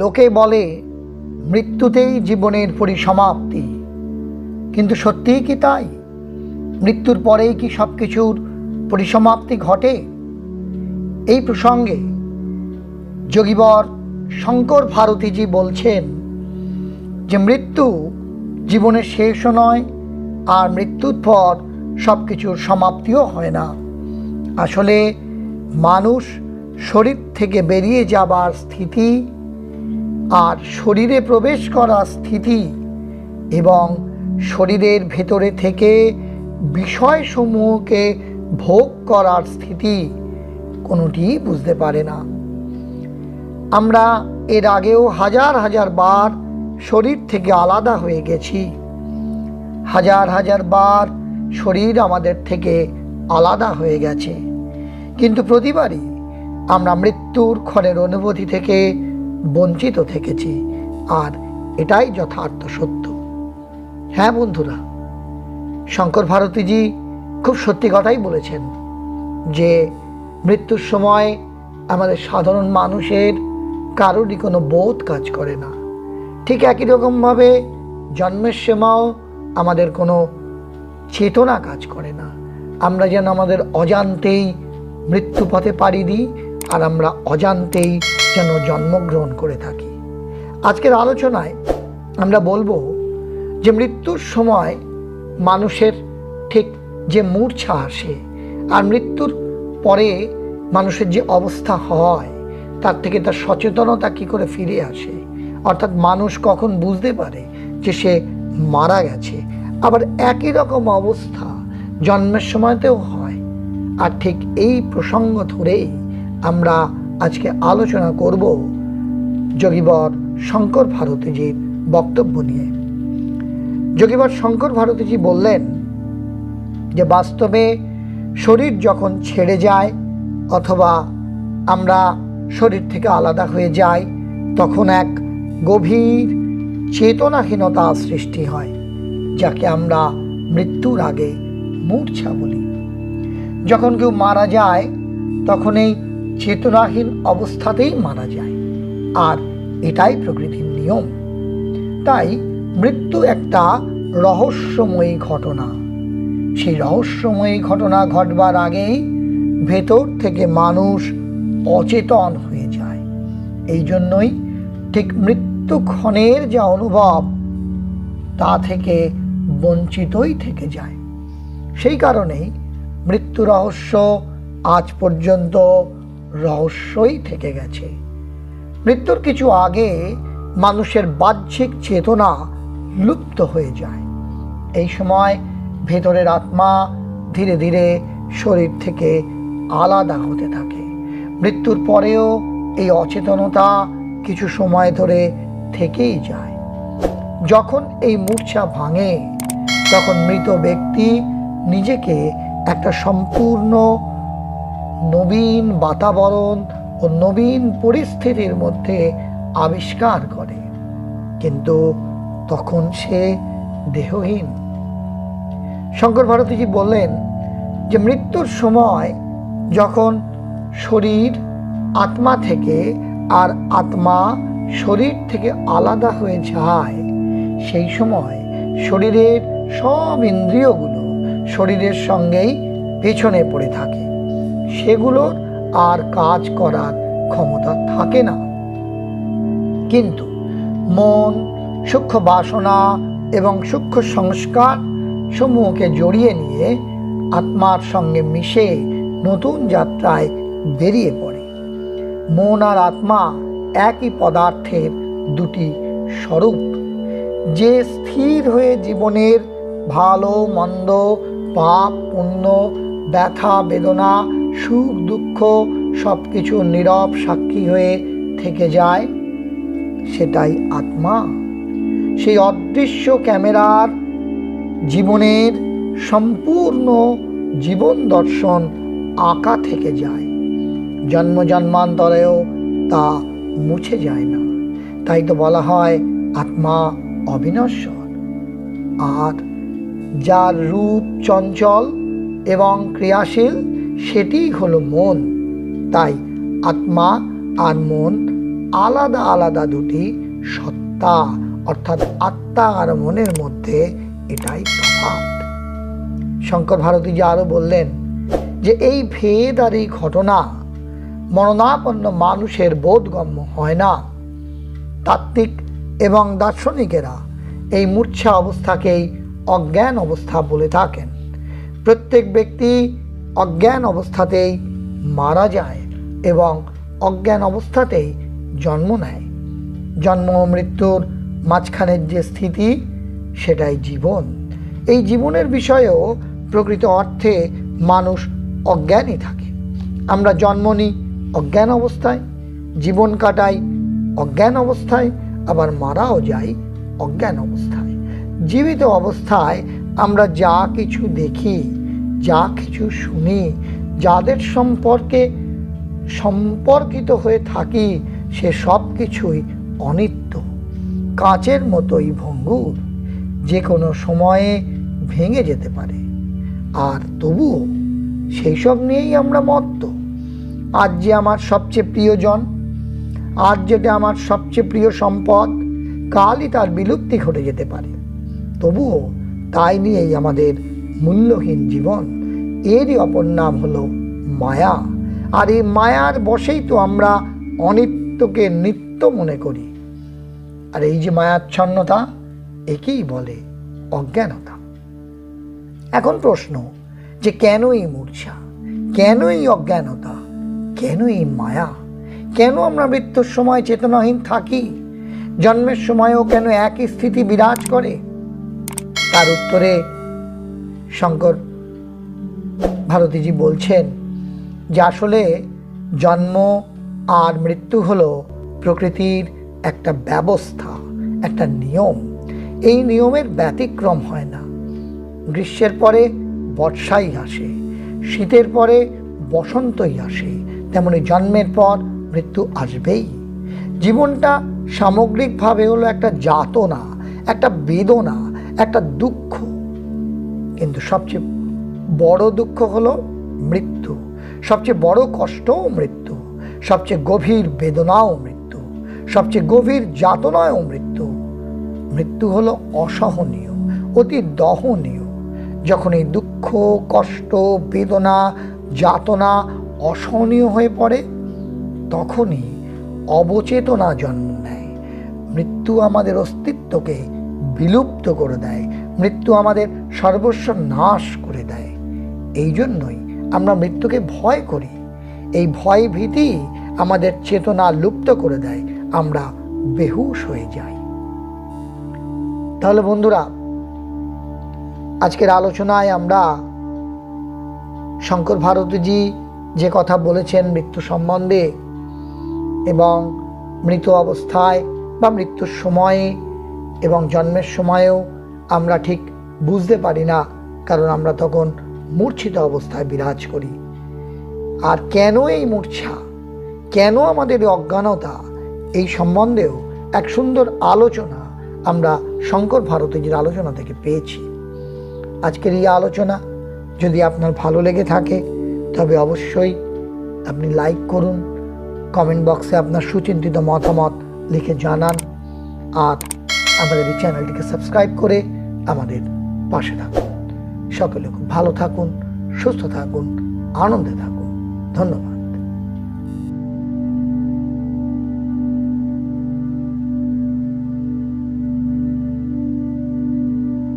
লোকে বলে, মৃত্যুতেই জীবনের পরিসমাপ্তি। কিন্তু সত্যিই কি তাই? মৃত্যুর পরেই কি সব কিছুর পরিসমাপ্তি ঘটে? এই প্রসঙ্গে যোগীবর শঙ্কর ভারতীজি বলছেন যে, মৃত্যু জীবনের শেষও নয়, আর মৃত্যুর পর সব কিছুর সমাপ্তিও হয় না। আসলে মানুষ শরীর থেকে বেরিয়ে যাবার স্থিতি আর শরীরে প্রবেশ করার স্থিতি এবং শরীরের ভেতরে থেকে বিষয়সমূহকে ভোগ করার স্থিতি কোনোটিই বুঝতে পারে না। আমরা এর আগেও হাজার হাজার বার শরীর থেকে আলাদা হয়ে গেছি। হাজার হাজার বার শরীর আমাদের থেকে আলাদা হয়ে গেছে। কিন্তু প্রতিবারই আমরা মৃত্যুর ক্ষণের অনুভূতি থেকে বঞ্চিত থেকেছি, আর এটাই যথার্থ সত্য। হ্যাঁ বন্ধুরা, শঙ্কর ভারতীজি খুব সত্যি কথাই বলেছেন যে, মৃত্যুর সময় আমাদের সাধারণ মানুষের কারোরই কোনো বোধ কাজ করে না। ঠিক একই রকমভাবে জন্মের সময়ও আমাদের কোনো চেতনা কাজ করে না। আমরা যেন আমাদের অজান্তেই মৃত্যু পথে পাড়ি দিই, আর আমরা অজান্তেই যেন জন্মগ্রহণ করে থাকি। আজকের আলোচনায় আমরা বলব যে মৃত্যুর সময় মানুষের ঠিক যে মূর্ছা আসে আর মৃত্যুর পরে মানুষের যে অবস্থা হয়, তার থেকে তার সচেতনতা কী করে ফিরে আসে? অর্থাৎ মানুষ কখন বুঝতে পারে যে সে মারা গেছে? আবার একই রকম অবস্থা জন্মের সময়তেও হয়। আর ঠিক এই প্রসঙ্গ ধরেই আমরা আজকে আলোচনা করব যোগীবর শঙ্কর ভারতীজির বক্তব্য নিয়ে। যোগীবর শঙ্কর ভারতীজি বললেন যে, বাস্তবে শরীর যখন ছেড়ে যায় অথবা আমরা শরীর থেকে আলাদা হয়ে যাই, তখন এক গভীর চেতনাহীনতা সৃষ্টি হয়, যাকে আমরা মৃত্যুর আগে মূর্ছা বলি। যখন কেউ মারা যায়, তখন এই চেতনাহীন অবস্থাতেই মারা যায়। আর এটাই প্রকৃতির নিয়ম। তাই মৃত্যু একটা রহস্যময়ী ঘটনা। সেই রহস্যময়ী ঘটনা ঘটবার আগেই ভেতর থেকে মানুষ অচেতন হয়ে যায়। এই জন্যই ঠিক মৃত্যুক্ষণের যা অনুভব, তা থেকে বঞ্চিতই থেকে যায়। সেই কারণেই মৃত্যু রহস্য আজ পর্যন্ত রহস্যই থেকে গেছে। মৃত্যুর কিছু আগে মানুষের বাহ্যিক চেতনা লুপ্ত হয়ে যায়। এই সময় ভেতরের আত্মা ধীরে ধীরে শরীর থেকে আলাদা হতে থাকে। মৃত্যুর পরেও এই অচেতনতা কিছু সময় ধরে থেকেই যায়। যখন এই মূর্ছা ভাঙে, তখন মৃত ব্যক্তি নিজেকে একটা সম্পূর্ণ নবীন বাতাবরণ ও নবীন পরিস্থিতির মধ্যে আবিষ্কার করে। কিন্তু তখন সে দেহহীন। শঙ্কর ভারতীজি বললেন যে, মৃত্যুর সময় যখন শরীর আত্মা থেকে আর আত্মা শরীর থেকে আলাদা হয়ে যায়, সেই সময় শরীরের সব ইন্দ্রিয়গুলো শরীরের সঙ্গেই পেছনে পড়ে থাকে। সেগুলোর আর কাজ করার ক্ষমতা থাকে না। কিন্তু মন, সূক্ষ্ম বাসনা এবং সূক্ষ্ম সংস্কার সমূহকে জড়িয়ে নিয়ে আত্মার সঙ্গে মিশে নতুন যাত্রায় বেরিয়ে পড়ে। মন আর আত্মা একই পদার্থের দুটি স্বরূপ। যে স্থির হয়ে জীবনের ভালো, মন্দ, পাপ, পুণ্য, ব্যথা, বেদনা সুখ, দুঃখ সব কিছু নীরব সাক্ষী হয়ে থেকে যায়। সেটাই আত্মা। সেই অদৃশ্য ক্যামেরার জীবনের সম্পূর্ণ জীবন দর্শন আঁকা থেকে যায়। জন্ম জন্মান্তরেও তা মুছে যায় না। তাই তো বলা হয় আত্মা অবিনশ্বর। আর যার রূপ চঞ্চল এবং ক্রিয়াশীল সেটিই হলো মন। তাই আত্মা আর মন আলাদা আলাদা দুটি সত্তা, অর্থাৎ আত্মা আর মনের মধ্যে এটাই তফাৎ শঙ্কর যে আরও বললেন যে এই ভেদ আর এই ঘটনা মরণাপন্ন মানুষের বোধগম্য হয় না। তাত্ত্বিক এবং দার্শনিকেরা এই মূর্ছা অবস্থাকেই অজ্ঞান অবস্থা বলে থাকেন। প্রত্যেক ব্যক্তি অজ্ঞান অবস্থাতেই মারা যায় এবং অজ্ঞান অবস্থাতেই জন্ম নেয়। জন্ম মৃত্যুর মাঝখানের যে স্থিতি, সেটাই জীবন। এই জীবনের বিষয়েও প্রকৃত অর্থে মানুষ অজ্ঞানই থাকে। আমরা জন্ম নিই অজ্ঞান অবস্থায়, জীবন কাটাই অজ্ঞান অবস্থায়, আবার মারাও যাই অজ্ঞান অবস্থায়। জীবিত অবস্থায় আমরা যা কিছু দেখি যা কিছু শুনি, যাদের সম্পর্কে সম্পর্কিত হয়ে থাকি, সে সব কিছুই অনিত্য। কাচের মতোই ভঙ্গুর, যে কোনো সময়ে ভেঙে যেতে পারে। আর তবুও সেই সব নিয়েই আমরা মত্ত। আজ যে আমার সবচেয়ে প্রিয়জন, আজ যেটা আমার সবচেয়ে প্রিয় সম্পদ, কালই তার বিলুপ্তি ঘটে যেতে পারে। তবুও তাই নিয়েই আমাদের মূল্যহীন জীবন। এরই অপর নাম হলো মায়া। আর এই মায়ার বশেই তো আমরা অনিত্যকে নিত্য মনে করি। আর এই যে মায়াচ্ছন্নতা, একেই বলে অজ্ঞানতা। এখন প্রশ্ন, যে কেন এই মূর্ছা? কেন এই অজ্ঞানতা? কেন এই মায়া? কেন আমরা মৃত্যুর সময় চেতনাহীন থাকি? জন্মের সময়ও কেন একই স্থিতি বিরাজ করে? তার উত্তরে শঙ্কর ভারতীজি বলছেন যে আসলে জন্ম আর মৃত্যু হলো প্রকৃতির একটা ব্যবস্থা, একটা নিয়ম। এই নিয়মের ব্যতিক্রম হয় না। গ্রীষ্মের পরে বর্ষাই আসে, শীতের পরে বসন্তই আসে, তেমনি জন্মের পর মৃত্যু আসবেই। জীবনটা সামগ্রিকভাবে হলো একটা যাতনা, একটা বেদনা, একটা দুঃখ। কিন্তু সবচেয়ে বড় দুঃখ হলো মৃত্যু। সবচেয়ে বড় কষ্টও মৃত্যু। সবচেয়ে গভীর বেদনাও মৃত্যু। সবচেয়ে গভীর যাতনাও মৃত্যু। মৃত্যু হলো অসহনীয়, অতি দহনীয়। যখন এই দুঃখ, কষ্ট, বেদনা, যাতনা অসহনীয় হয়ে পড়ে, তখনই অবচেতনা জন্ম নেয়। মৃত্যু আমাদের অস্তিত্বকে বিলুপ্ত করে দেয়। মৃত্যু আমাদের সর্বস্ব নাশ করে দেয়। এই জন্যই আমরা মৃত্যুকে ভয় করি। এই ভয় ভীতি আমাদের চেতনা লুপ্ত করে দেয়। আমরা বেহুশ হয়ে যাই। তাহলে বন্ধুরা, আজকের আলোচনায় আমরা শঙ্কর ভারতীজি যে কথা বলেছেন মৃত্যু সম্বন্ধে এবং মৃত অবস্থায় বা মৃত্যুর সময়ে এবং জন্মের সময়েও আমরা ঠিক বুঝতে পারি না, কারণ আমরা তখন মূর্ছিত অবস্থায় বিরাজ করি। আর কেন এই মূর্ছা? কেন আমাদের অজ্ঞানতা? এই সম্বন্ধেও এক সুন্দর আলোচনা আমরা শঙ্কর ভারতীজির আলোচনা থেকে পেয়েছি। আজকের এই আলোচনা যদি আপনার ভালো লেগে থাকে, তবে অবশ্যই আপনি লাইক করুন, কমেন্ট বক্সে আপনার সুচিন্তিত মতামত লিখে জানান, আর আমাদের এই চ্যানেলটিকে সাবস্ক্রাইব করে আমাদের পাশে থাকুন। সকলে খুব ভালো থাকুন সুস্থ থাকুন আনন্দে থাকুন। ধন্যবাদ।